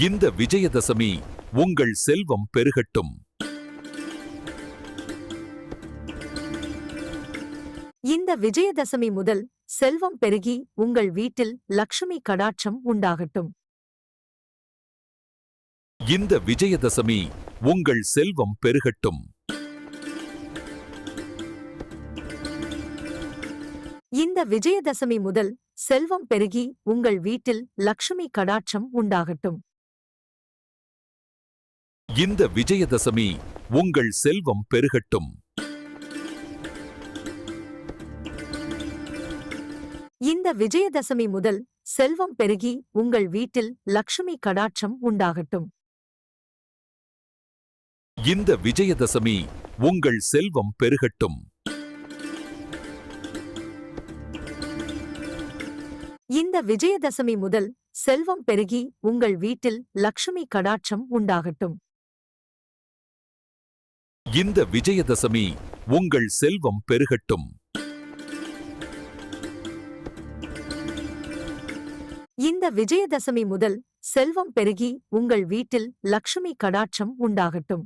இந்த விஜயதசமி உங்கள் செல்வம் பெருகட்டும். இந்த விஜயதசமி முதல் செல்வம் பெருகி உங்கள் வீட்டில் லக்ஷ்மி கடாட்சம் உண்டாகட்டும். இந்த விஜயதசமி உங்கள் செல்வம் பெருகட்டும். இந்த விஜயதசமி முதல் செல்வம் பெருகி உங்கள் வீட்டில் லக்ஷ்மி கடாட்சம் உண்டாகட்டும். இந்த விஜயதசமி உங்கள் செல்வம் பெருகட்டும். இந்த விஜயதசமி முதல் செல்வம் பெருகி உங்கள் வீட்டில் லக்ஷ்மி கடாட்சம் உண்டாகட்டும். இந்த விஜயதசமி உங்கள் செல்வம் பெருகட்டும். இந்த விஜயதசமி முதல் செல்வம் பெருகி உங்கள் வீட்டில் லக்ஷ்மி கடாட்சம் உண்டாகட்டும். இந்த விஜயதசமி உங்கள் செல்வம் பெருகட்டும். இந்த விஜயதசமி முதல் செல்வம் பெருகி உங்கள் வீட்டில் லக்ஷ்மி கடாட்சம் உண்டாகட்டும்.